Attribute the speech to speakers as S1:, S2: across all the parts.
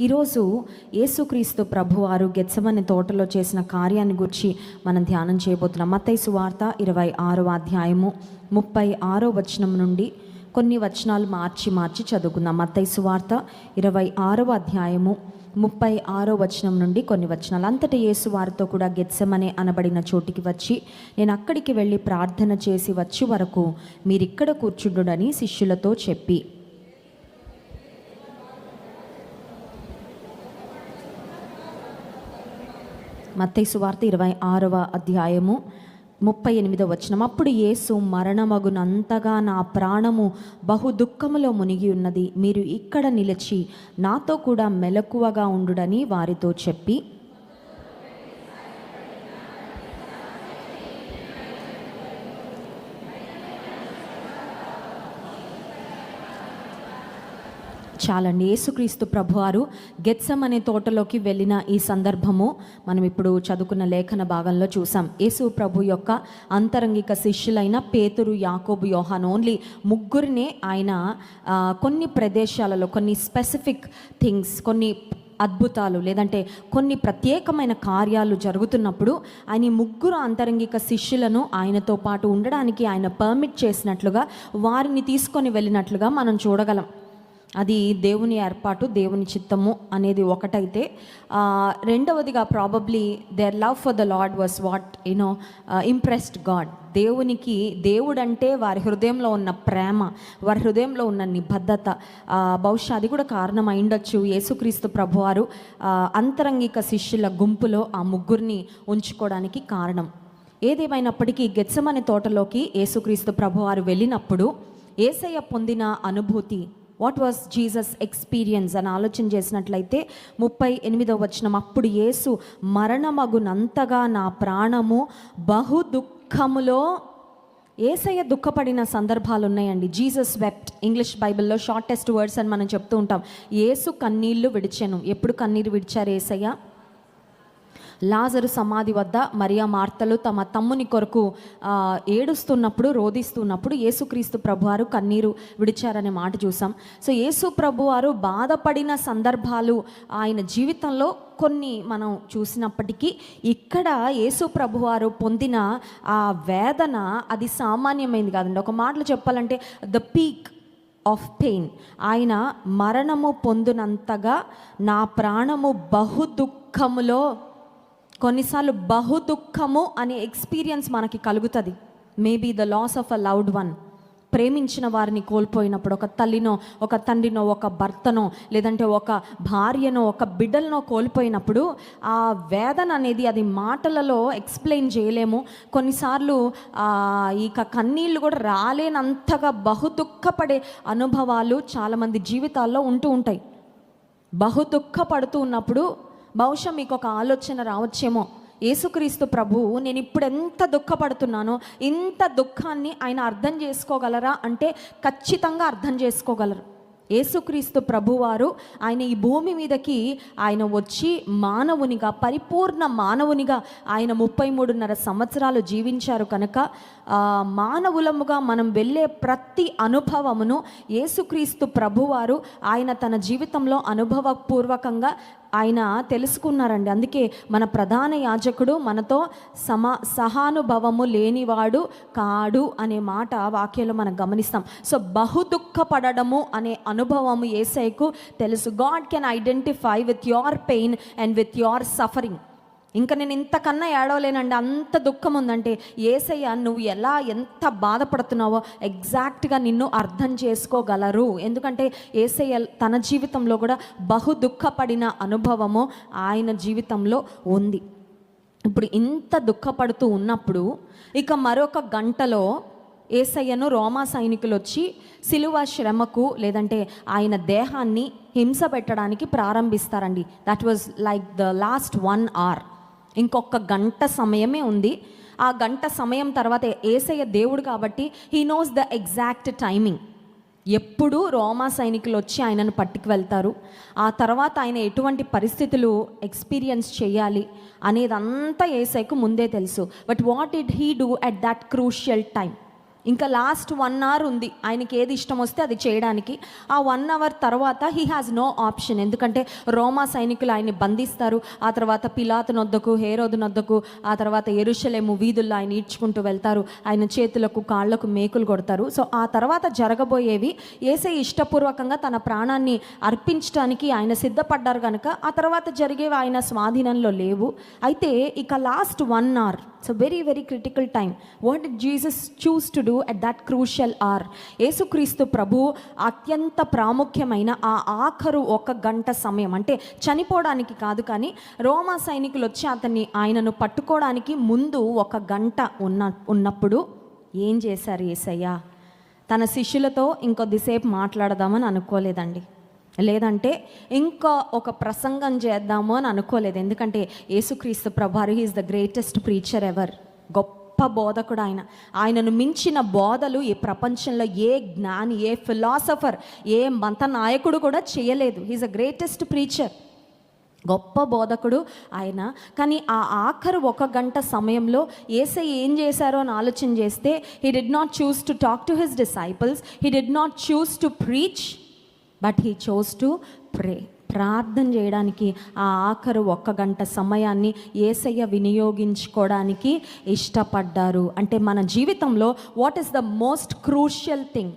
S1: ఈరోజు యేసుక్రీస్తు ప్రభువారు గెత్సమని తోటలో చేసిన కార్యాన్ని గురించి మనం ధ్యానం చేయబోతున్నాం. మత్తయి వార్త ఇరవై ఆరో అధ్యాయము ముప్పై ఆరో వచనం నుండి కొన్ని వచనాలు మార్చి మార్చి చదువుకుందాం. మత్తయి వార్త ఇరవై ఆరవ అధ్యాయము ముప్పై ఆరో వచనం నుండి కొన్ని వచనాలు. అంతటి యేసు వారితో కూడా గెత్సమనే అనబడిన చోటికి వచ్చి నేను అక్కడికి వెళ్ళి ప్రార్థన చేసి వచ్చి వరకు మీరిక్కడ కూర్చుండుడని శిష్యులతో చెప్పి మత్తైసు వార్త ఇరవై ఆరవ అధ్యాయము ముప్పై ఎనిమిదవ వచనం. అప్పుడు యేసు మరణమగునంతగా నా ప్రాణము బహు దుఃఖములో మునిగి ఉన్నది. మీరు ఇక్కడ నిలిచి నాతో కూడా మెలకువగా ఉండుడని వారితో చెప్పి చాలండి యేసుక్రీస్తు ప్రభువారు గెత్సం అనే తోటలోకి వెళ్ళిన ఈ సందర్భము మనం ఇప్పుడు చదువుకున్న లేఖన భాగంలో చూసాం. యేసు ప్రభు యొక్క అంతరంగిక శిష్యులైన పేతురు యాకోబు యోహాన్ ఓన్లీ ముగ్గురినే ఆయన కొన్ని ప్రదేశాలలో కొన్ని స్పెసిఫిక్ థింగ్స్ కొన్ని అద్భుతాలు లేదంటే కొన్ని ప్రత్యేకమైన కార్యాలు జరుగుతున్నప్పుడు ఆయన ముగ్గురు అంతరంగిక శిష్యులను ఆయనతో పాటు ఉండడానికి ఆయన పర్మిట్ చేసినట్లుగా వారిని తీసుకొని వెళ్ళినట్లుగా మనం చూడగలం. అది దేవుని ఏర్పాటు దేవుని చిత్తము అనేది ఒకటైతే రెండవదిగా probably there love for the Lord was what you know impressed God దేవునికి దేవుడంటే వారి హృదయంలో ఉన్న ప్రేమ వారి హృదయంలో ఉన్న నిబద్ధత బహుశా అది కూడా కారణం అయిండొచ్చు యేసుక్రీస్తు ప్రభువారు అంతరంగిక శిష్యుల గుంపులో ఆ ముగ్గురిని ఉంచుకోవడానికి కారణం. ఏదేమైనప్పటికీ గెత్సమనే తోటలోకి యేసుక్రీస్తు ప్రభువారు వెళ్ళినప్పుడు ఏసయ్య పొందిన అనుభూతి వాట్ వాస్ జీసస్ ఎక్స్పీరియన్స్ అని ఆలోచన చేసినట్లయితే ముప్పై ఎనిమిదవ వచనం అప్పుడు యేసు మరణమగునంతగా నా ప్రాణము బహు దుఃఖములో ఏసయ్య దుఃఖపడిన సందర్భాలు ఉన్నాయండి. జీసస్ వెప్ట్ ఇంగ్లీష్ బైబిల్లో షార్టెస్ట్ వర్డ్స్ అని మనం చెప్తూ ఉంటాం. ఏసు కన్నీళ్ళు విడిచాను. ఎప్పుడు కన్నీరు విడిచారు ఏసయ్య? లాజరు సమాధి వద్ద మరియా మార్తలు తమ తమ్ముని కొరకు ఏడుస్తున్నప్పుడు రోధిస్తున్నప్పుడు యేసుక్రీస్తు ప్రభువారు కన్నీరు విడిచారనే మాట చూసాం. సో యేసు ప్రభువారు బాధపడిన సందర్భాలు ఆయన జీవితంలో కొన్ని మనం చూసినప్పటికీ ఇక్కడ యేసు ప్రభువారు పొందిన ఆ వేదన అది సామాన్యమైంది కాదండి. ఒక మాటలు చెప్పాలంటే ద పీక్ ఆఫ్ పెయిన్ ఆయన మరణము పొందినంతగా నా ప్రాణము బహు దుఃఖములో కొన్నిసార్లు బహు దుఃఖము అనే ఎక్స్పీరియన్స్ మనకి కలుగుతుంది. Maybe the loss of a loved one ప్రేమించిన వారిని కోల్పోయినప్పుడు ఒక తల్లినో ఒక తండ్రినో ఒక భర్తనో లేదంటే ఒక భార్యనో ఒక బిడ్డలనో కోల్పోయినప్పుడు ఆ వేదన అనేది అది మాటలలో ఎక్స్ప్లెయిన్ చేయలేము. కొన్నిసార్లు ఇక కన్నీళ్ళు కూడా రాలేనంతగా బహు దుఃఖపడే అనుభవాలు చాలామంది జీవితాల్లో ఉంటూ ఉంటాయి. బహు దుఃఖపడుతూ ఉన్నప్పుడు బహుశా మీకు ఒక ఆలోచన రావచ్చేమో. యేసుక్రీస్తు ప్రభువు నేను ఇప్పుడు ఎంత దుఃఖపడుతున్నానో ఇంత దుఃఖాన్ని ఆయన అర్థం చేసుకోగలరా అంటే ఖచ్చితంగా అర్థం చేసుకోగలరు. యేసుక్రీస్తు ప్రభువారు ఆయన ఈ భూమి మీదకి ఆయన వచ్చి మానవునిగా పరిపూర్ణ మానవునిగా ఆయన ముప్పై మూడున్నర సంవత్సరాలు జీవించారు కనుక మానవులముగా మనం వెళ్ళే ప్రతి అనుభవమును యేసుక్రీస్తు ప్రభువారు ఆయన తన జీవితంలో అనుభవపూర్వకంగా ఆయన తెలుసుకున్నారండి. అందుకే మన ప్రధాన యాజకుడు మనతో సమా సహానుభవము లేనివాడు కాడు అనే మాట వాక్యంలో మనం గమనిస్తాం. సో బహు దుఃఖపడము అనే అనుభవము ఏసైకు తెలుసు. God can identify with your pain and with your suffering. ఇంకా నేను ఇంతకన్నా ఏడవలేనండి. అంత దుఃఖం ఉందంటే ఏసయ్య నువ్వు ఎలా ఎంత బాధపడుతున్నావో ఎగ్జాక్ట్గా నిన్ను అర్థం చేసుకోగలరు. ఎందుకంటే ఏసయ్య తన జీవితంలో కూడా బహు దుఃఖపడిన అనుభవము ఆయన జీవితంలో ఉంది. ఇప్పుడు ఇంత దుఃఖపడుతూ ఉన్నప్పుడు ఇక మరొక గంటలో ఏసయ్యను రోమా సైనికులు వచ్చి సిలువ శ్రమకు లేదంటే ఆయన దేహాన్ని హింస పెట్టడానికి ప్రారంభిస్తారండి. That was like the last one hour ఇంకొక గంట సమయమే ఉంది. ఆ గంట సమయం తర్వాత ఏసయ్య దేవుడు కాబట్టి he knows the exact timing ఎప్పుడు రోమా సైనికులు వచ్చి ఆయనను పట్టుకు వెళ్తారు. ఆ తర్వాత ఆయన ఎటువంటి పరిస్థితులు ఎక్స్పీరియన్స్ చేయాలి అనేదంతా ఏసైకు ముందే తెలుసు. But what did he do at that crucial time ఇంకా లాస్ట్ వన్ అవర్ ఉంది. ఆయనకి ఏది ఇష్టం వస్తే అది చేయడానికి. ఆ వన్ అవర్ తర్వాత హీ హ్యాస్ నో ఆప్షన్ ఎందుకంటే రోమా సైనికులు ఆయన్ని బంధిస్తారు. ఆ తర్వాత పిలాతు నొద్దకు హేరోదు నొద్దకు ఆ తర్వాత ఎరుషలేము వీధుల్లో ఆయన ఈడ్చుకుంటూ వెళ్తారు. ఆయన చేతులకు కాళ్ళకు మేకులు కొడతారు. సో ఆ తర్వాత జరగబోయేవి ఏసే ఇష్టపూర్వకంగా తన ప్రాణాన్ని అర్పించడానికి ఆయన సిద్ధపడ్డారు కనుక ఆ తర్వాత జరిగేవి ఆయన స్వాధీనంలో లేవు. అయితే ఇక last one hour so very very critical time what the Jesus chose to do at that crucial hour Yesukristu ప్రభు అత్యంత ప్రాముఖ్యమైన ఆ ఆఖరు ఒక గంట సమయం. అంటే చనిపోవడానికి కాదు కానీ రోమా సైనికులు వచ్చి అతన్ని ఆయనను పట్టుకోవడానికి ముందు ఒక గంట ఉన్న ఉన్నప్పుడు ఏం చేశారు ఏసయ్య? తన శిష్యులతో ఇంకొద్దిసేపు మాట్లాడదామని అనుకోలేదండి. లేదంటే ఇంకా ఒక ప్రసంగం చేద్దాము అని అనుకోలేదు. ఎందుకంటే Yesukristu ప్రభారు he is the greatest preacher ever. గొప్ప గొప్ప బోధకుడు ఆయన. ఆయనను మించిన బోధలు ఈ ప్రపంచంలో ఏ జ్ఞాని ఏ ఫిలాసఫర్ ఏ మత నాయకుడు కూడా చేయలేదు. హీఈస్ అ గ్రేటెస్ట్ ప్రీచర్ గొప్ప బోధకుడు ఆయన. కానీ ఆ ఆఖరు ఒక గంట సమయంలో ఏసై ఏం చేశారో అని ఆలోచన చేస్తే he did not choose to talk to his disciples he did not choose to preach but he chose to pray ప్రార్థన చేయడానికి ఆ ఆఖరు ఒక్క గంట సమయాన్ని ఏసయ్య వినియోగించుకోవడానికి ఇష్టపడ్డారు. అంటే మన జీవితంలో what is the most crucial thing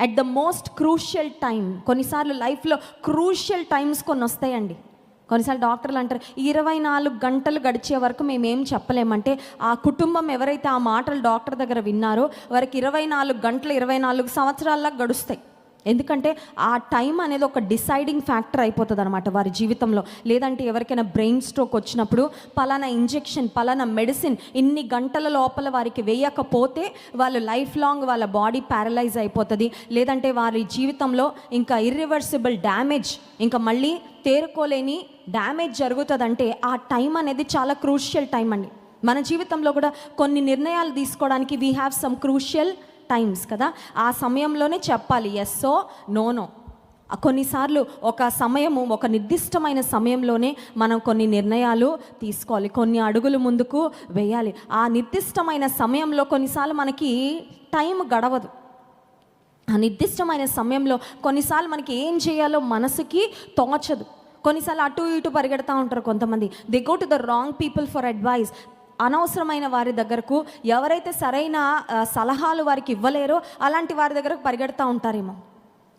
S1: at the most crucial time కొన్నిసార్లు లైఫ్లో క్రూషియల్ టైమ్స్ కొన్ని వస్తాయండి. కొన్నిసార్లు డాక్టర్లు అంటారు ఇరవై నాలుగు గంటలు గడిచే వరకు మేమేం చెప్పలేమంటే ఆ కుటుంబం ఎవరైతే ఆ మాటలు డాక్టర్ దగ్గర విన్నారో వారికి ఇరవై నాలుగు గంటలు ఇరవై నాలుగు సంవత్సరాల్లో గడుస్తాయి. ఎందుకంటే ఆ టైం అనేది ఒక డిసైడింగ్ ఫ్యాక్టర్ అయిపోతుంది అనమాట వారి జీవితంలో. లేదంటే ఎవరికైనా బ్రెయిన్ స్ట్రోక్ వచ్చినప్పుడు పలానా ఇంజెక్షన్ పలానా మెడిసిన్ ఇన్ని గంటల లోపల వారికి వేయకపోతే వాళ్ళు లైఫ్ లాంగ్ వాళ్ళ బాడీ ప్యారలైజ్ అయిపోతుంది. లేదంటే వారి జీవితంలో ఇంకా ఇర్రివర్సిబుల్ డ్యామేజ్ ఇంకా మళ్ళీ తేరుకోలేని డ్యామేజ్ జరుగుతుందంటే ఆ టైం అనేది చాలా క్రూషియల్ టైం అండి. మన జీవితంలో కూడా కొన్ని నిర్ణయాలు తీసుకోవడానికి we have some crucial times కదా. ఆ సమయంలోనే చెప్పాలి ఎస్సో నోనో కొన్నిసార్లు ఒక సమయము ఒక నిర్దిష్టమైన సమయంలోనే మనం కొన్ని నిర్ణయాలు తీసుకోవాలి కొన్ని అడుగులు ముందుకు వేయాలి. ఆ నిర్దిష్టమైన సమయంలో కొన్నిసార్లు మనకి టైం గడవదు. ఆ నిర్దిష్టమైన సమయంలో కొన్నిసార్లు మనకి ఏం చేయాలో మనసుకి తోచదు. కొన్నిసార్లు అటు ఇటు పరిగెడతా ఉంటారు కొంతమంది. They go to the wrong people for advice అనవసరమైన వారి దగ్గరకు ఎవరైతే సరైన సలహాలు వారికి ఇవ్వలేరో అలాంటి వారి దగ్గరకు పరిగెడతా ఉంటారేమో.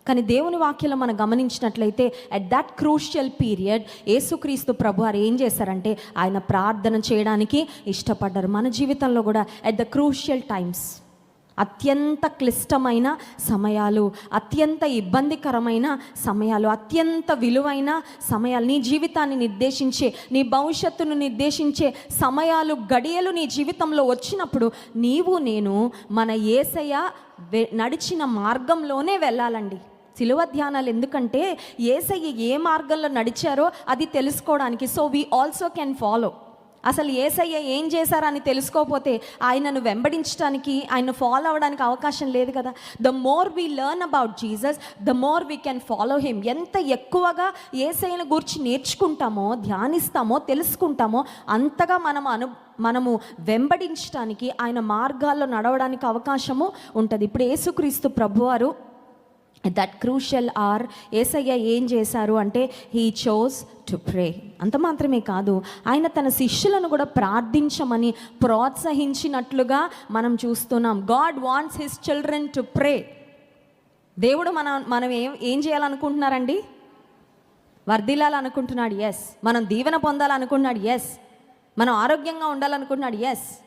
S1: కానీ దేవుని వాక్యంలో మనం గమనించినట్లయితే అట్ దట్ క్రూషియల్ పీరియడ్ యేసుక్రీస్తు ప్రభు వారు ఏం చేశారంటే ఆయన ప్రార్థన చేయడానికి ఇష్టపడ్డారు. మన జీవితంలో కూడా అట్ ద క్రూషియల్ టైమ్స్ అత్యంత క్లిష్టమైన సమయాలు అత్యంత ఇబ్బందికరమైన సమయాలు అత్యంత విలువైన సమయాలు. నీ జీవితాన్ని నిర్దేశించే నీ భవిష్యత్తును నిర్దేశించే సమయాలు గడియలు నీ జీవితంలో వచ్చినప్పుడు నీవు నేను మన ఏసయ్య నడిచిన మార్గంలోనే వెళ్ళాలండి. సిలువ ధ్యానాలు ఎందుకంటే ఏసయ్య ఏ మార్గంలో నడిచారో అది తెలుసుకోవడానికి. So we also can follow అసలు ఏసయ్య ఏం చేశారని తెలుసుకోకపోతే ఆయనను వెంబడించడానికి ఆయన ఫాలో అవ్వడానికి అవకాశం లేదు కదా. The more we learn about Jesus the more we can follow him ఎంత ఎక్కువగా ఏసయ్యను గురించి నేర్చుకుంటామో ధ్యానిస్తామో తెలుసుకుంటామో అంతగా మనం అను మనము వెంబడించడానికి ఆయన మార్గాల్లో నడవడానికి అవకాశము ఉంటుంది. ఇప్పుడు యేసుక్రీస్తు ప్రభువారు దట్ క్రూషల్ ఆర్ ఏసయ్య ఏం చేశారు అంటే హీ చోస్ టు ప్రే అంత మాత్రమే కాదు ఆయన తన శిష్యులను కూడా ప్రార్థించమని ప్రోత్సహించినట్లుగా మనం చూస్తున్నాం. God wants his children to pray దేవుడు మన మనం ఏం ఏం చేయాలనుకుంటున్నారండి? వర్ధిల్లాలనుకుంటున్నాడు ఎస్ మనం దీవెన పొందాలనుకుంటున్నాడు ఎస్ మనం ఆరోగ్యంగా ఉండాలనుకుంటున్నాడు ఎస్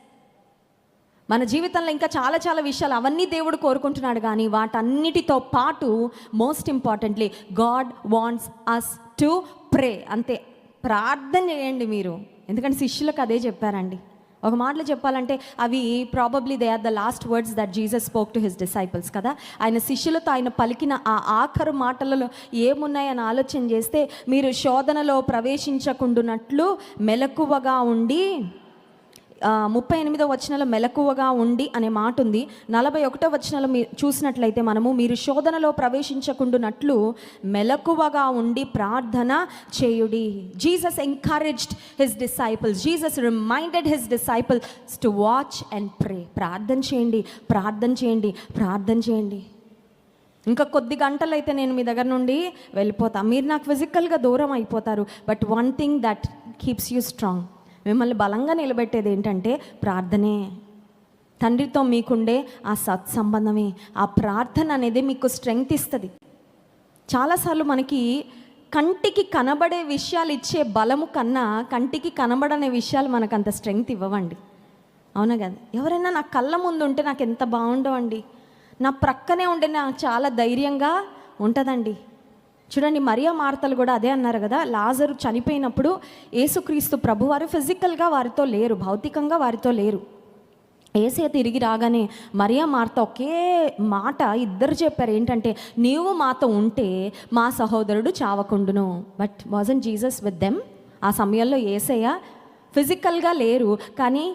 S1: మన జీవితంలో ఇంకా చాలా చాలా విషయాలు అవన్నీ దేవుడు కోరుకుంటున్నాడు కానీ వాటన్నిటితో పాటు most importantly God wants us to pray అంతే. ప్రార్థన చేయండి మీరు. ఎందుకంటే శిష్యులకు అదే చెప్పారండి. ఒక మాటలో చెప్పాలంటే అవి probably they are the last words that Jesus spoke to his disciples కదా. ఆయన శిష్యులతో ఆయన పలికిన ఆ ఆఖరు మాటలలో ఏమున్నాయని ఆలోచన చేస్తే మీరు శోధనలో ప్రవేశించకుండునట్లు మెలకువగా ఉండి ముప్పై ఎనిమిదో వచనంలో మెలకువగా ఉండి అనే మాట ఉంది నలభై ఒకటో వచనంలో మీ చూసినట్లయితే మనము మీరు శోధనలో ప్రవేశించకుండానట్లు మెలకువగా ఉండి ప్రార్థన చేయుడి. Jesus encouraged his disciples Jesus reminded his disciples to watch and pray ప్రార్థన చేయండి ప్రార్థన చేయండి ప్రార్థన చేయండి. ఇంకా కొద్ది గంటలు అయితే నేను మీ దగ్గర నుండి వెళ్ళిపోతా. మీరు నాకు ఫిజికల్గా దూరం అయిపోతారు but one thing that keeps you strong మిమ్మల్ని బలంగా నిలబెట్టేది ఏంటంటే ప్రార్థనే. తండ్రితో మీకుండే ఆ సత్సంబంధమే ఆ ప్రార్థన అనేది మీకు స్ట్రెంగ్త్ ఇస్తుంది. చాలాసార్లు మనకి కంటికి కనబడే విషయాలు ఇచ్చే బలము కన్నా కంటికి కనబడనే విషయాలు మనకు అంత స్ట్రెంగ్త్ ఇవ్వవండి. అవునా కదా? ఎవరైనా నా కళ్ళ ముందు ఉంటే నాకు ఎంత బాగుండవండి? నా ప్రక్కనే ఉంటే నాకు చాలా ధైర్యంగా ఉంటుందండి. చూడండి మరియా మార్తలు కూడా అదే అన్నారు కదా లాజరు చనిపోయినప్పుడు యేసుక్రీస్తు ప్రభువారు ఫిజికల్గా వారితో లేరు భౌతికంగా వారితో లేరు. ఏసే తిరిగి రాగానే మరియా మార్త ఒకే మాట ఇద్దరు చెప్పారు ఏంటంటే నీవు మాతో ఉంటే మా సహోదరుడు చావకుండును. But wasn't Jesus with them ఆ సమయంలో ఏసయ్య ఫిజికల్గా లేరు కానీ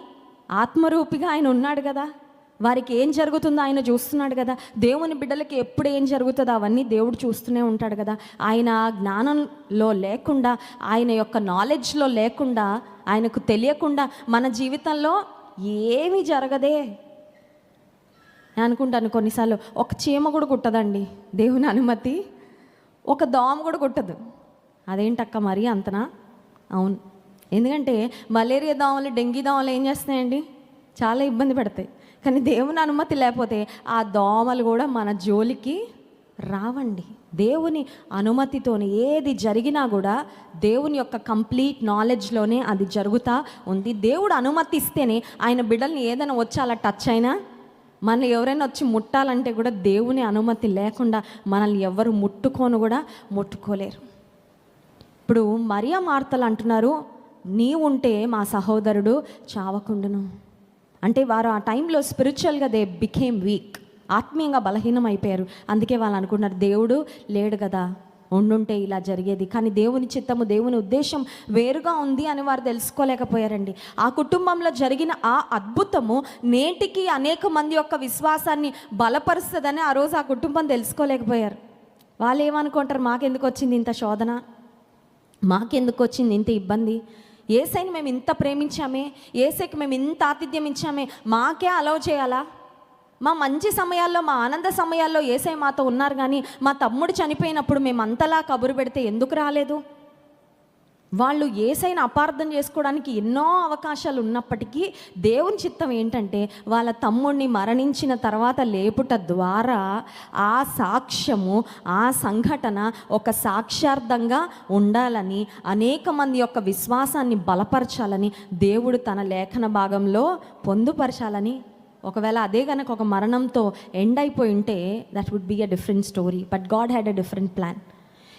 S1: ఆత్మరూపిగా ఆయన ఉన్నాడు కదా. వారికి ఏం జరుగుతుందో ఆయన చూస్తున్నాడు కదా. దేవుని బిడ్డలకి ఎప్పుడు ఏం జరుగుతుందో అవన్నీ దేవుడు చూస్తూనే ఉంటాడు కదా. ఆయన జ్ఞానంలో లేకుండా ఆయన యొక్క నాలెడ్జ్లో లేకుండా ఆయనకు తెలియకుండా మన జీవితంలో ఏమీ జరగదే. నేను అనుకుంటాను కొన్నిసార్లు ఒక చీమ కూడా కుట్టదండి. దేవుని అనుమతి. ఒక దోమ కూడా కుట్టదు. అదేంటక్క మరి అంతనా? అవును. ఎందుకంటే మలేరియా దోమలు డెంగీ దోమలు ఏం చేస్తున్నాయండి? చాలా ఇబ్బంది పెడతాయి. కానీ దేవుని అనుమతి లేకపోతే ఆ దోమలు కూడా మన జోలికి రావండి. దేవుని అనుమతితోనే ఏది జరిగినా కూడా దేవుని యొక్క కంప్లీట్ నాలెడ్జ్లోనే అది జరుగుతూ ఉంది. దేవుడు అనుమతి ఇస్తేనే ఆయన బిడ్డల్ని ఏదైనా వచ్చి అలా టచ్ అయినా మనల్ని ఎవరైనా వచ్చి ముట్టాలంటే కూడా దేవుని అనుమతి లేకుండా మనల్ని ఎవరు ముట్టుకోను కూడా ముట్టుకోలేరు. ఇప్పుడు మరియా మార్తలు అంటున్నారు నీ ఉంటే మా సహోదరుడు చావకుండును. అంటే వారు ఆ టైంలో స్పిరిచువల్గా దే బికేమ్ వీక్. ఆత్మీయంగా బలహీనం అయిపోయారు. అందుకే వాళ్ళు అనుకున్నారు దేవుడు లేడు కదా ఉండుంటే ఇలా జరిగేది. కానీ దేవుని చిత్తము దేవుని ఉద్దేశం వేరుగా ఉంది అని వారు తెలుసుకోలేకపోయారండి. ఆ కుటుంబంలో జరిగిన ఆ అద్భుతము నేటికి అనేక మంది యొక్క విశ్వాసాన్ని బలపరుస్తుందని ఆ రోజు ఆ కుటుంబం తెలుసుకోలేకపోయారు. వాళ్ళు ఏమనుకుంటారు మాకెందుకు వచ్చింది ఇంత శోధన? మాకెందుకు వచ్చింది ఇంత ఇబ్బంది? ఏసైని మేము ఇంత ప్రేమించామే ఏసైకి మేము ఇంత ఆతిథ్యం ఇచ్చామే మాకే అలౌ చేయాలా? మా మంచి సమయాల్లో మా ఆనంద సమయాల్లో ఏసై మాతో ఉన్నారు కానీ మా తమ్ముడు చనిపోయినప్పుడు మేము అంతలా కబురు పెడితే ఎందుకు రాలేదు? వాళ్ళు ఏసైన అపార్థం చేసుకోవడానికి ఎన్నో అవకాశాలు ఉన్నప్పటికీ దేవుని చిత్తం ఏంటంటే వాళ్ళ తమ్ముడిని మరణించిన తర్వాత లేపుట ద్వారా ఆ సాక్ష్యము ఆ సంఘటన ఒక సాక్ష్యార్థంగా ఉండాలని అనేక మంది యొక్క విశ్వాసాన్ని బలపరచాలని దేవుడు తన లేఖన భాగంలో పొందుపరచాలని. ఒకవేళ అదే కనుక ఒక మరణంతో ఎండ్ అయిపోయి ఉంటే that would be a different story but God had a different plan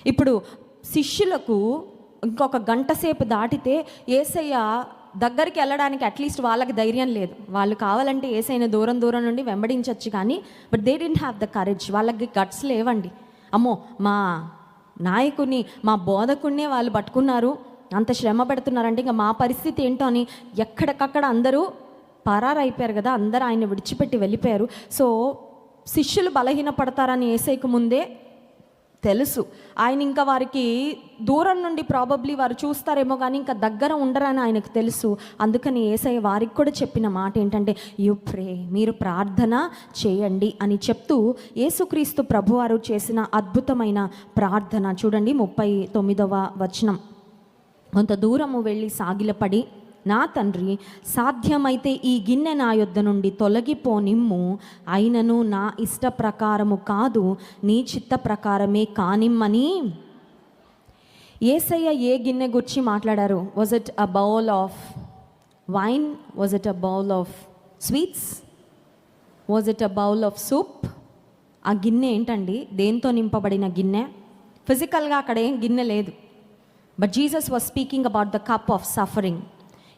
S1: ఇప్పుడు శిష్యులకు ఇంకొక గంట సేపు దాటితే ఏసయ్య దగ్గరికి వెళ్ళడానికి అట్లీస్ట్ వాళ్ళకి ధైర్యం లేదు. వాళ్ళు కావాలంటే ఏసైన దూరం దూరం నుండి వెంబడించవచ్చు కానీ but they didn't have the courage వాళ్ళకి గట్స్ లేవండి. అమ్మో మా నాయకుని మా బోధకుడినే వాళ్ళు పట్టుకున్నారు. అంత శ్రమ పెడుతున్నారంటే ఇంకా మా పరిస్థితి ఏంటో అని ఎక్కడికక్కడ అందరూ పరారైపోయారు కదా అందరూ ఆయన విడిచిపెట్టి వెళ్ళిపోయారు. సో శిష్యులు బలహీనపడతారని ఏసైకు ముందే తెలుసు. ఆయన ఇంకా వారికి దూరం నుండి ప్రాబబ్లీ వారు చూస్తారేమో కానీ ఇంకా దగ్గర ఉండరని ఆయనకు తెలుసు. అందుకని ఏసయ్య వారికి కూడా చెప్పిన మాట ఏంటంటే యు ప్రే మీరు ప్రార్థన చేయండి అని చెప్తూ యేసుక్రీస్తు ప్రభువారు చేసిన అద్భుతమైన ప్రార్థన. చూడండి ముప్పై తొమ్మిదవ వచనం. కొంత దూరము వెళ్ళి సాగిలపడి నా తండ్రి సాధ్యమైతే ఈ గిన్నె నా యొద్ద నుండి తొలగిపోనిమ్ము అయినను నా ఇష్ట ప్రకారము కాదు నీ చిత్త ప్రకారమే కానిమ్మని. ఏసయ్య ఏ గిన్నె గురించి మాట్లాడారు? Was it a bowl of wine was it a bowl of sweets was it a bowl of soup ఆ గిన్నె ఏంటండి? దేంతో నింపబడిన గిన్నె? ఫిజికల్గా అక్కడ ఏం గిన్నె లేదు. But Jesus was speaking about the cup of suffering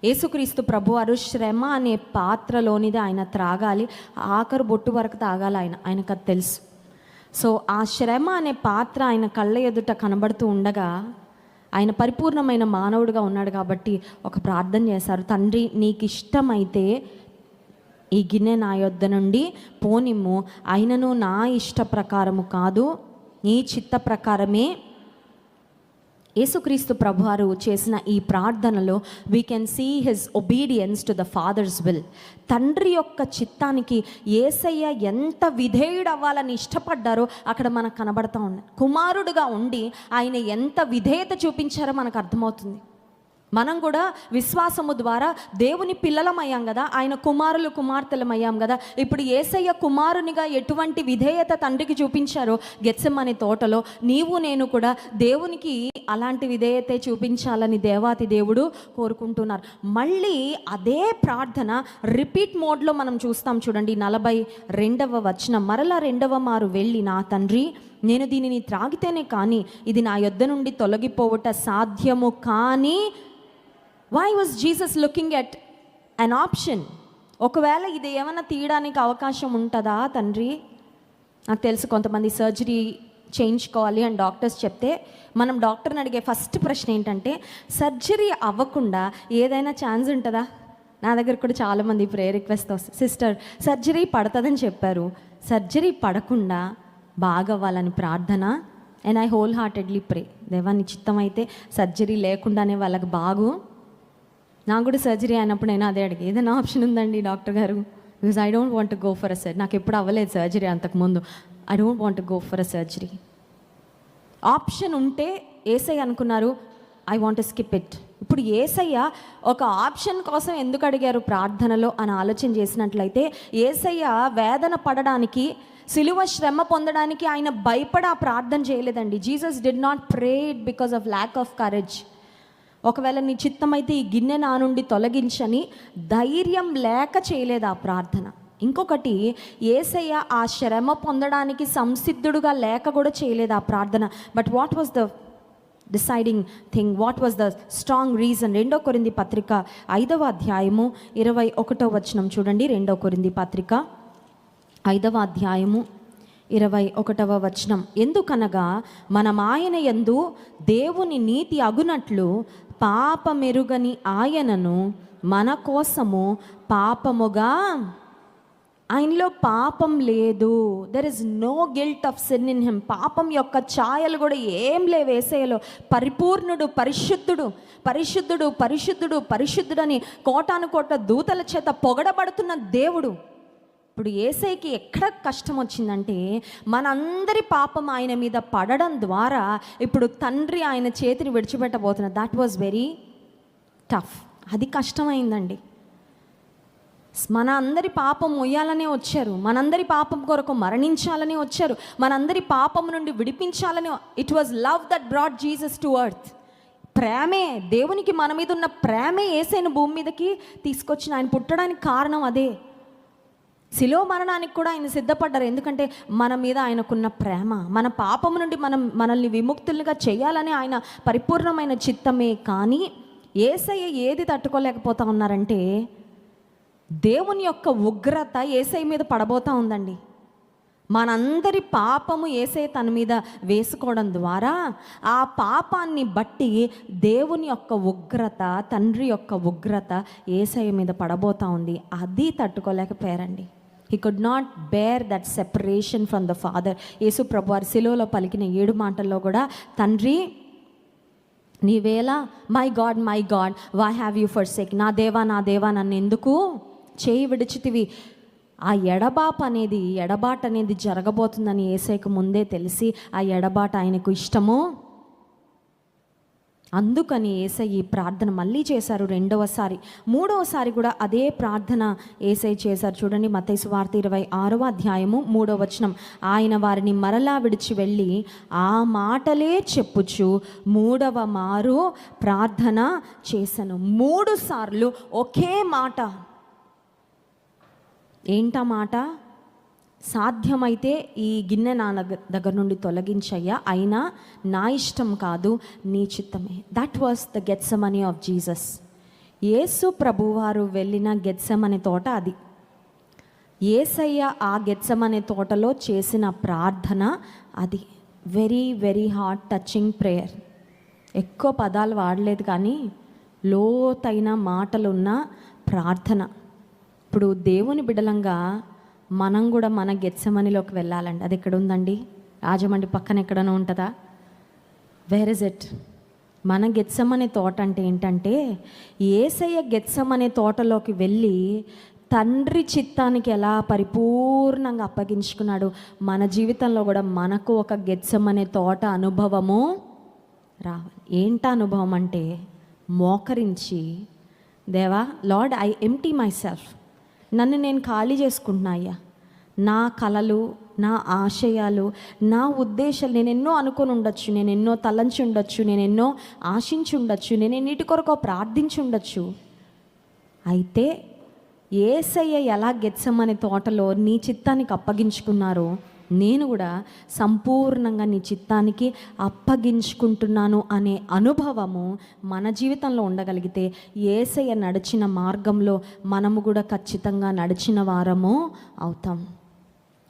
S1: Yesukristu ప్రభువారు శ్రమ అనే పాత్రలోనిది ఆయన త్రాగాలి ఆఖరు బొట్టు వరకు తాగాలి ఆయన ఆయనకు అది తెలుసు. సో ఆ శ్రమ అనే పాత్ర ఆయన కళ్ళ ఎదుట కనబడుతూ ఉండగా ఆయన పరిపూర్ణమైన మానవుడిగా ఉన్నాడు కాబట్టి ఒక ప్రార్థన చేశారు తండ్రి నీకు ఇష్టమైతే ఈ గిన్నె నా యొద్ద నుండి పోనిమ్ము. అయినను నా ఇష్ట ప్రకారము కాదు నీ చిత్త ప్రకారమే యేసుక్రీస్తు ప్రభువారు చేసిన ఈ ప్రార్థనలో we can see his obedience to the father's will తండ్రి యొక్క చిత్తానికి ఏసయ్య ఎంత విధేయుడవ్వాలని ఇష్టపడ్డారో అక్కడ మనకు కనబడతా ఉన్నాయి కుమారుడుగా ఉండి ఆయన ఎంత విధేయత చూపించారో మనకు అర్థమవుతుంది. మనం కూడా విశ్వాసము ద్వారా దేవుని పిల్లలమయ్యాం కదా ఆయన కుమారులు కుమార్తెలమయ్యాం కదా. ఇప్పుడు ఏసయ్య కుమారునిగా ఎటువంటి విధేయత తండ్రికి చూపించారో గెత్సెమ్మని తోటలో నీవు నేను కూడా దేవునికి అలాంటి విధేయతే చూపించాలని దేవాతి దేవుడు కోరుకుంటున్నారు. మళ్ళీ అదే ప్రార్థన రిపీట్ మోడ్లో మనం చూస్తాం చూడండి నలభై రెండవ వచనం. మరలా రెండవ మారు వెళ్ళి నా తండ్రి నేను దీనిని త్రాగితేనే కానీ ఇది నా యొద్ద నుండి తొలగిపోవట సాధ్యము కానీ why was Jesus looking at an option ఒకవేళ ఇది ఏమైనా తీయడానికి అవకాశం ఉంటుందా తండ్రి? నాకు తెలుసు కొంతమంది సర్జరీ చేయించుకోవాలి అని డాక్టర్స్ చెప్తే మనం డాక్టర్ని అడిగే ఫస్ట్ ప్రశ్న ఏంటంటే సర్జరీ అవ్వకుండా ఏదైనా ఛాన్స్ ఉంటుందా? నా దగ్గర కూడా చాలామంది ప్రేయర్ రిక్వెస్ట్ వస్తుంది సిస్టర్ సర్జరీ పడుతుందని చెప్పారు. సర్జరీ పడకుండా బాగవ్వాలని ప్రార్థన? And I whole heartedly pray దేవా చిత్తం అయితే సర్జరీ లేకుండానే వాళ్ళకి బాగు. నాకు కూడా సర్జరీ అయినప్పుడు నేను అదే అడిగి ఏదైనా ఆప్షన్ ఉందండి డాక్టర్ గారు? Because I don't want go for a surgery నాకు ఎప్పుడు అవ్వలేదు సర్జరీ అంతకుముందు I don't want go for a surgery option ఉంటే ఏసై అనుకున్నారు ఐ వాంట్ స్కిప్ ఇట్ ఇప్పుడు ఏసయ్య ఒక ఆప్షన్ కోసం ఎందుకు అడిగారు ప్రార్థనలో అని ఆలోచన చేసినట్లయితే ఏసయ్య వేదన పడడానికి సిలువ శ్రమ పొందడానికి ఆయన భయపడ ఆ ప్రార్థన చేయలేదండి. Jesus did not pray it because of lack of courage ఒకవేళ నీ చిత్తమైతే ఈ గిన్నె నా నుండి తొలగించని ధైర్యం లేక చేయలేదు ఆ ప్రార్థన. ఇంకొకటి ఏసయ్య ఆ శ్రమ పొందడానికి సంసిద్ధుడుగా లేక కూడా చేయలేదు ఆ ప్రార్థన. But what was the deciding thing what was the strong reason రెండో కొరింది పత్రిక ఐదవ అధ్యాయము ఇరవై ఒకటో వచనం చూడండి. రెండో కొరింది పత్రిక ఐదవ అధ్యాయము ఇరవై ఒకటవ వచనం. ఎందుకనగా మనం ఆయన యందు దేవుని నీతి అగునట్లు పాపమెరుగని ఆయనను మన కోసము పాపముగా ఆయనలో పాపం లేదు. There is no guilt of sin in him పాపం యొక్క ఛాయలు కూడా ఏం లేవు వేసేయలో పరిపూర్ణుడు పరిశుద్ధుడు పరిశుద్ధుడు పరిశుద్ధుడు పరిశుద్ధుడని కోటాను కోట దూతల చేత పొగడబడుతున్న దేవుడు. ఇప్పుడు ఏసైకి ఎక్కడ కష్టం వచ్చిందంటే మనందరి పాపం ఆయన మీద పడడం ద్వారా ఇప్పుడు తండ్రి ఆయన చేతిని విడిచిపెట్టబోతున్నారు దాట్ వాజ్ వెరీ టఫ్ అది కష్టమైందండి. మన అందరి పాపం మొయ్యాలనే వచ్చారు. మనందరి పాపం కొరకు మరణించాలని వచ్చారు. మనందరి పాపం నుండి విడిపించాలని it was love that brought Jesus to earth ప్రేమే దేవునికి మన మీద ఉన్న ప్రేమే ఏసైన భూమి మీదకి తీసుకొచ్చిన ఆయన పుట్టడానికి కారణం అదే. శిలో మరణానికి కూడా ఆయన సిద్ధపడ్డారు. ఎందుకంటే మన మీద ఆయనకున్న ప్రేమ మన పాపము నుండి మనం మనల్ని విముక్తులుగా చేయాలని ఆయన పరిపూర్ణమైన చిత్తమే. కానీ ఏసయ్య ఏది తట్టుకోలేకపోతా ఉన్నారంటే దేవుని యొక్క ఉగ్రత ఏసై మీద పడబోతా ఉందండి. మనందరి పాపము ఏసై తన మీద వేసుకోవడం ద్వారా ఆ పాపాన్ని బట్టి దేవుని యొక్క ఉగ్రత తండ్రి యొక్క ఉగ్రత ఏసై మీద పడబోతా ఉంది. అది తట్టుకోలేకపోయారండి. He could not bear that separation from the father Yesu ప్రభు వారి శిలువలో పలికిన ఏడు మాటల్లో కూడా తండ్రి నీవేలా my god my god why have you forsake నా దేవా నా దేవా నన్ను ఎందుకు చేయి విడిచితివి? ఆ ఎడబాప అనేది ఎడబాట అనేది జరగబోతుందని ఏసైకి ముందే తెలిసి ఆ ఎడబాట ఆయనకు ఇష్టము. అందుకని ఏసై ఈ ప్రార్థన మళ్ళీ చేశారు రెండవసారి. మూడవసారి కూడా అదే ప్రార్థన ఏసై చేశారు. చూడండి మతైసు వార్త ఇరవై ఆరవ అధ్యాయము మూడవ వచనం. ఆయన వారిని మరలా విడిచి వెళ్ళి ఆ మాటలే చెప్పుచు మూడవ మారు ప్రార్థన చేశాను మూడు సార్లు ఒకే మాట. ఏంట మాట? సాధ్యమైతే ఈ గిన్నె నా నగ- దగ్గర నుండి తొలగించయ్యా. అయినా నా ఇష్టం కాదు నీ చిత్తమే. That was the Gethsemane of Jesus Yesu ప్రభువారు వెళ్ళిన గెత్సమనే తోట అది. ఏసయ్య ఆ గెత్సమనే తోటలో చేసిన ప్రార్థన అది. Very very heart touching prayer ఎక్కువ పదాలు వాడలేదు కానీ లోతైన మాటలున్న ప్రార్థన. ఇప్పుడు దేవుని బిడలంగా మనం కూడా మన గెత్సమనిలోకి వెళ్ళాలండి. అది ఎక్కడ ఉందండి రాజమండ్రి పక్కన ఎక్కడైనా ఉంటుందా? వేర్ ఇస్ ఇట్ మన గెత్సమనే తోట అంటే ఏంటంటే ఏసయ్య గెత్సమనే తోటలోకి వెళ్ళి తండ్రి చిత్తానికి ఎలా పరిపూర్ణంగా అప్పగించుకున్నాడు మన జీవితంలో కూడా మనకు ఒక గెత్సమనే తోట అనుభవము రావాలి ఏంట అనుభవం అంటే మోకరించి దేవా lord I empty myself నన్ను నేను ఖాళీ చేసుకుంటున్నా అయ్యా. నా కలలు నా ఆశయాలు నా ఉద్దేశాలు నేను ఎన్నో అనుకొని ఉండొచ్చు నేను ఎన్నో తలంచి ఉండొచ్చు నేను ఎన్నో ఆశించి ఉండొచ్చు నేను ఎన్నిటి కొరకు ప్రార్థించి ఉండొచ్చు. అయితే ఏసయ్య ఎలా గెచ్చమనే తోటలో నీ చిత్తానికి అప్పగించుకున్నారో నేను కూడా సంపూర్ణంగా నీ చిత్తానికి అప్పగించుకుంటున్నాను అనే అనుభవము మన జీవితంలో ఉండగలిగితే ఏసయ్య నడిచిన మార్గంలో మనము కూడా ఖచ్చితంగా నడిచిన వారము అవుతాం.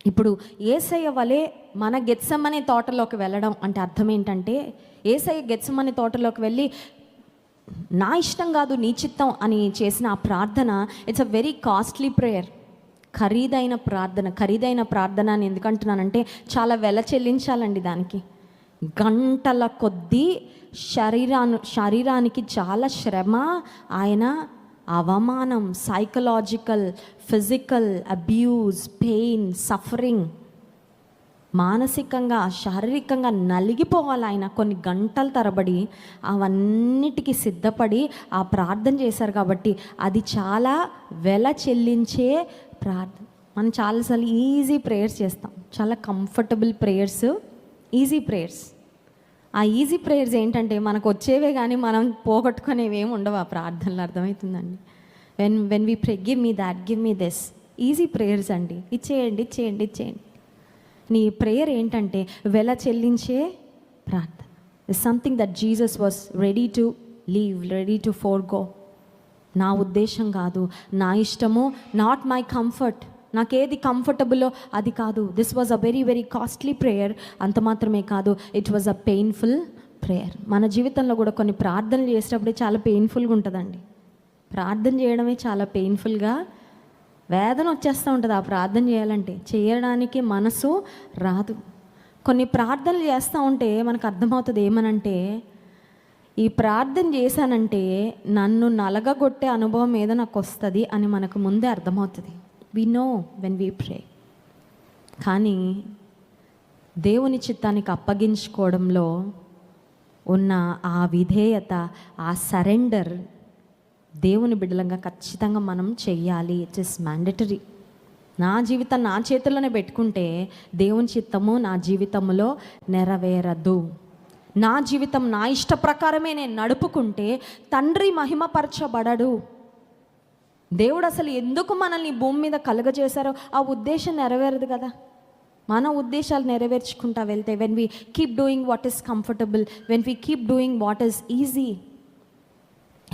S1: ఇప్పుడు ఏసయ్య వలె మన గెత్సమనే తోటలోకి వెళ్ళడం అంటే అర్థం ఏంటంటే ఏసయ్య గెత్సమనే తోటలోకి వెళ్ళి నా ఇష్టం కాదు నీ చిత్తం అని చేసిన ఆ ప్రార్థన it's a very costly prayer ఖరీదైన ప్రార్థన ఖరీదైన ప్రార్థన అని ఎందుకంటున్నానంటే చాలా వెల చెల్లించాలండి దానికి. గంటల కొద్దీ శరీరాను శరీరానికి చాలా శ్రమ ఆయన అవమానం psychological physical abuse pain suffering మానసికంగా శారీరకంగా నలిగిపోవాలి ఆయన. కొన్ని గంటల తరబడి అవన్నిటికీ సిద్ధపడి ఆ ప్రార్థన చేశారు కాబట్టి అది చాలా వెల చెల్లించే ప్రార్థన మనం చాలాసార్లు ఈజీ ప్రేయర్స్ చేస్తాం. చాలా కంఫర్టబుల్ ప్రేయర్స్ ఈజీ ప్రేయర్స్. ఆ ఈజీ ప్రేయర్స్ ఏంటంటే మనకు వచ్చేవే కానీ మనం పోగొట్టుకునేవి ఏమి ఉండవు ఆ ప్రార్థనలు అర్థమవుతుందండి? When when we pray give me that give me this easy prayers అండి. ఇచ్చేయండి ఇచ్చేయండి ఇచ్చేయండి నీ ప్రేయర్ ఏంటంటే వెల చెల్లించే ప్రార్థన. Something that Jesus was ready to leave ready to forgo నా ఉద్దేశం కాదు నా ఇష్టము నాట్ మై కంఫర్ట్ నాకేది కంఫర్టబుల్లో అది కాదు. This was a very very costly prayer అంత మాత్రమే కాదు it was a painful prayer మన జీవితంలో కూడా కొన్ని ప్రార్థనలు చేసేటప్పుడే చాలా పెయిన్ఫుల్గా ఉంటుందండి. ప్రార్థన చేయడమే చాలా పెయిన్ఫుల్గా వేదన వచ్చేస్తూ ఉంటుంది ఆ ప్రార్థన చేయాలంటే. చేయడానికి మనసు రాదు. కొన్ని ప్రార్థనలు చేస్తూ ఉంటే మనకు అర్థమవుతుంది ఏమనంటే ఈ ప్రార్థన చేశానంటే నన్ను నలగగొట్టే అనుభవం ఏదో నాకు వస్తుంది అని మనకు ముందే అర్థమవుతుంది. We know when we pray కానీ దేవుని చిత్తానికి అప్పగించుకోవడంలో ఉన్న ఆ విధేయత ఆ సరెండర్ దేవుని బిడ్డలంగా ఖచ్చితంగా మనం చెయ్యాలి. ఇట్ ఇస్ మ్యాండటరీ నా జీవితం నా చేతుల్లోనే పెట్టుకుంటే దేవుని చిత్తము నా జీవితంలో నెరవేరదు. నా జీవితం నా ఇష్ట ప్రకారమే నేను నడుపుకుంటే తండ్రి మహిమపరచబడడు. దేవుడు అసలు ఎందుకు మనల్ని భూమి మీద కలుగజేశారో ఆ ఉద్దేశం నెరవేరదు కదా. మన ఉద్దేశాలు నెరవేర్చుకుంటా వెళ్తే when we keep doing what is comfortable when we keep doing what is easy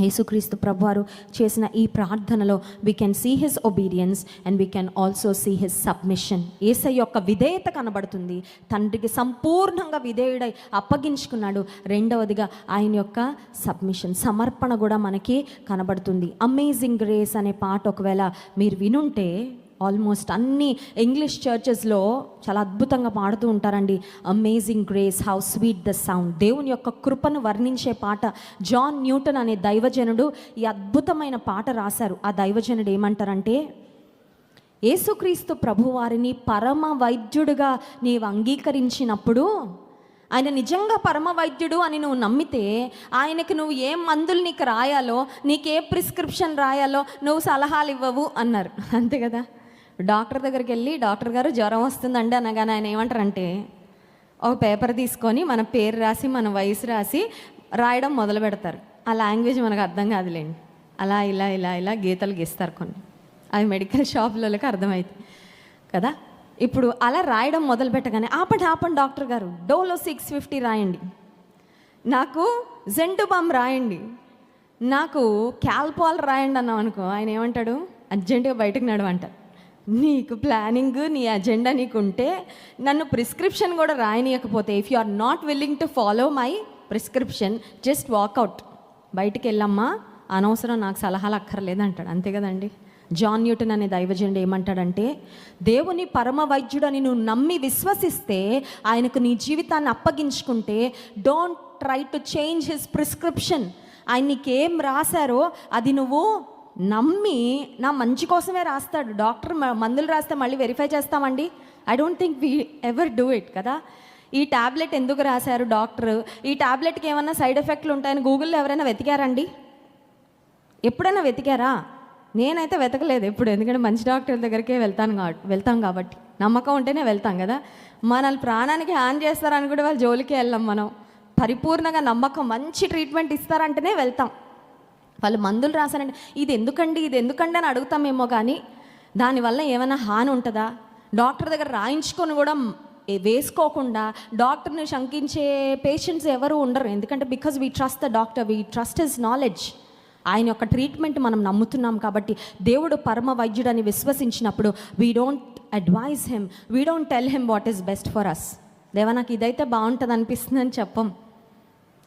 S1: Yesukristu ప్రభువారు చేసిన ఈ ప్రార్థనలో we can see his obedience and we can also see his submission ఏసై యొక్క విధేయత కనబడుతుంది. తండ్రికి సంపూర్ణంగా విధేయుడై అప్పగించుకున్నాడు. రెండవదిగా ఆయన యొక్క సబ్మిషన్ సమర్పణ కూడా మనకి కనబడుతుంది. అమేజింగ్ గ్రేస్ అనే పాట ఒకవేళ మీరు వినుంటే ఆల్మోస్ట్ అన్ని ఇంగ్లీష్ చర్చెస్లో చాలా అద్భుతంగా పాడుతూ ఉంటారండి. Amazing grace how sweet the sound దేవుని యొక్క కృపను వర్ణించే పాట జాన్ న్యూటన్ అనే దైవజనుడు ఈ అద్భుతమైన పాట రాశారు. ఆ దైవజనుడు ఏమంటారంటే యేసుక్రీస్తు ప్రభువారిని పరమ వైద్యుడిగా నీవు అంగీకరించినప్పుడు ఆయన నిజంగా పరమ వైద్యుడు అని నువ్వు నమ్మితే ఆయనకి నువ్వు ఏ మందులు నీకు రాయాలో నీకు ఏ ప్రిస్క్రిప్షన్ రాయాలో నువ్వు సలహాలు ఇవ్వవు అన్నారు. అంతే కదా? డాక్టర్ దగ్గరికి వెళ్ళి డాక్టర్ గారు జ్వరం వస్తుందండి అనగానే ఆయన ఏమంటారంటే ఒక పేపర్ తీసుకొని మన పేరు రాసి మన వయసు రాసి రాయడం మొదలు పెడతారు. ఆ లాంగ్వేజ్ మనకు అర్థం కాదులేండి. అలా ఇలా ఇలా ఇలా గీతలు గీస్తారు కొన్ని. అవి మెడికల్ షాపులకి అర్థమవుతుంది కదా? ఇప్పుడు అలా రాయడం మొదలు పెట్టగానే ఆపండి ఆపండి డాక్టర్ గారు డోలో సిక్స్ ఫిఫ్టీ రాయండి. నాకు జెంటు బామ్ రాయండి. నాకు క్యాల్పాల్ రాయండి అన్నాం అనుకో ఆయన ఏమంటాడు? అర్జెంటుగా బయటకు నడవంటారు నీకు ప్లానింగ్ నీ అజెండా నీకు ఉంటే నన్ను ప్రిస్క్రిప్షన్ కూడా రాయనీయకపోతే if you are not willing to follow my prescription just walk out బయటికి వెళ్ళమ్మా అనవసరం నాకు సలహాలు అక్కర్లేదు అంటాడు అంతే కదండి? జాన్ న్యూటన్ అనే దైవజెండు ఏమంటాడంటే దేవుని పరమ వైద్యుడని నువ్వు నమ్మి విశ్వసిస్తే ఆయనకు నీ జీవితాన్ని అప్పగించుకుంటే don't try to change his prescription ఆయన నీకేం రాశారో అది నువ్వు నమ్మి నా మంచి కోసమే రాస్తాడు. డాక్టర్ మ- మందులు రాస్తే మళ్ళీ వెరిఫై చేస్తామండి. I don't think we ever do it కదా. ఈ ట్యాబ్లెట్ ఎందుకు రాశారు డాక్టర్? ఈ టాబ్లెట్కి ఏమైనా సైడ్ ఎఫెక్ట్లు ఉంటాయని గూగుల్లో ఎవరైనా వెతికారండి? ఎప్పుడైనా వెతికారా? నేనైతే వెతకలేదు ఎప్పుడు ఎందుకంటే మంచి డాక్టర్ దగ్గరికే వెళ్తాను కాబట్టి వెళ్తాం కాబట్టి. నమ్మకం ఉంటేనే వెళ్తాం కదా. మన ప్రాణానికి హాని చేస్తారని కూడా వాళ్ళు జోలికి వెళ్ళాం మనం. పరిపూర్ణంగా నమ్మకం మంచి ట్రీట్మెంట్ ఇస్తారంటేనే వెళ్తాం. వాళ్ళు మందులు రాశారంటే ఇది ఎందుకండి? ఇది ఎందుకండి? అని అడుగుతామేమో కానీ దానివల్ల ఏమైనా హాని ఉంటుందా? డాక్టర్ దగ్గర రాయించుకొని కూడా వేసుకోకుండా డాక్టర్ని శంకించే పేషెంట్స్ ఎవరు ఉండరు. ఎందుకంటే because we trust the doctor we trust is knowledge. ఆయన యొక్క ట్రీట్మెంట్ మనం నమ్ముతున్నాం కాబట్టి దేవుడు పరమ వైద్యుడని విశ్వసించినప్పుడు we don't advise him we don't tell him what is best for us దేవా నాకు ఇదైతే బాగుంటుంది అనిపిస్తుంది అని చెప్పం.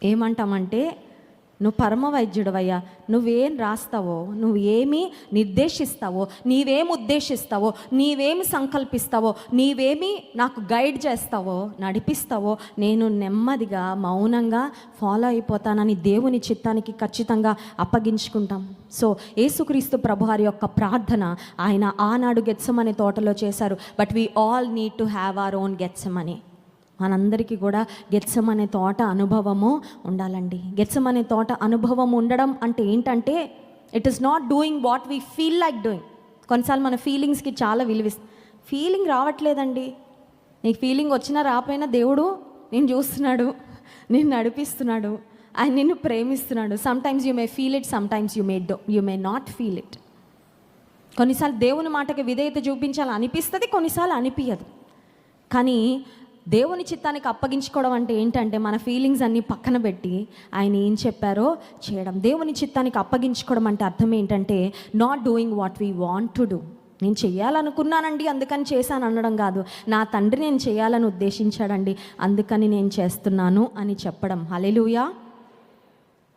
S1: ఏమంటామంటే నువ్వు పరమ వైద్యుడవయ్యా నువ్వేం రాస్తావో నువ్వు ఏమి నిర్దేశిస్తావో నీవేం ఉద్దేశిస్తావో నీవేమి సంకల్పిస్తావో నీవేమి నాకు గైడ్ చేస్తావో నడిపిస్తావో నేను నెమ్మదిగా మౌనంగా ఫాలో అయిపోతానని దేవుని చిత్తానికి ఖచ్చితంగా అప్పగించుకుంటాం. సో యేసుక్రీస్తు ప్రభువారి యొక్క ప్రార్థన ఆయన ఆనాడు గెత్సమనే తోటలో చేశారు. But we all need to have our own Gethsemane మనందరికీ కూడా గెత్సం అనే తోట అనుభవము ఉండాలండి. గెత్సం అనే తోట అనుభవం ఉండడం అంటే ఏంటంటే it is not doing what we feel like doing కొన్నిసార్లు మన ఫీలింగ్స్కి చాలా విలువిస్ ఫీలింగ్ రావట్లేదండి. నీకు ఫీలింగ్ వచ్చినా రాపోయినా దేవుడు నేను చూస్తున్నాడు నేను నడిపిస్తున్నాడు ఆయన నిన్ను ప్రేమిస్తున్నాడు. Sometimes you may feel it sometimes you may do you may not feel it కొన్నిసార్లు దేవుని మాటకి విధేయత చూపించాలి అనిపిస్తుంది కొన్నిసార్లు అనిపించదు కానీ దేవుని చిత్తానికి అప్పగించుకోవడం అంటే ఏంటంటే మన ఫీలింగ్స్ అన్నీ పక్కన పెట్టి ఆయన ఏం చెప్పారో చేయడం. దేవుని చిత్తానికి అప్పగించుకోవడం అంటే అర్థం ఏంటంటే not doing what we want to do నేను చేయాలనుకున్నానండి అందుకని చేశాను అనడం కాదు. నా తండ్రి నేను చేయాలని ఉద్దేశించాడండి అందుకని నేను చేస్తున్నాను అని చెప్పడం. హలెలుయా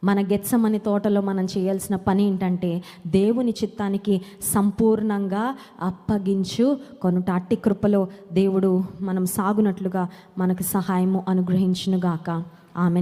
S1: మన గెత్సమని తోటలో మనం చేయాల్సిన పని ఏంటంటే దేవుని చిత్తానికి సంపూర్ణంగా అప్పగించు కొనుట. అట్టి కృపలో దేవుడు మనం సాగునట్లుగా మనకు సహాయము అనుగ్రహించునుగాక. ఆమె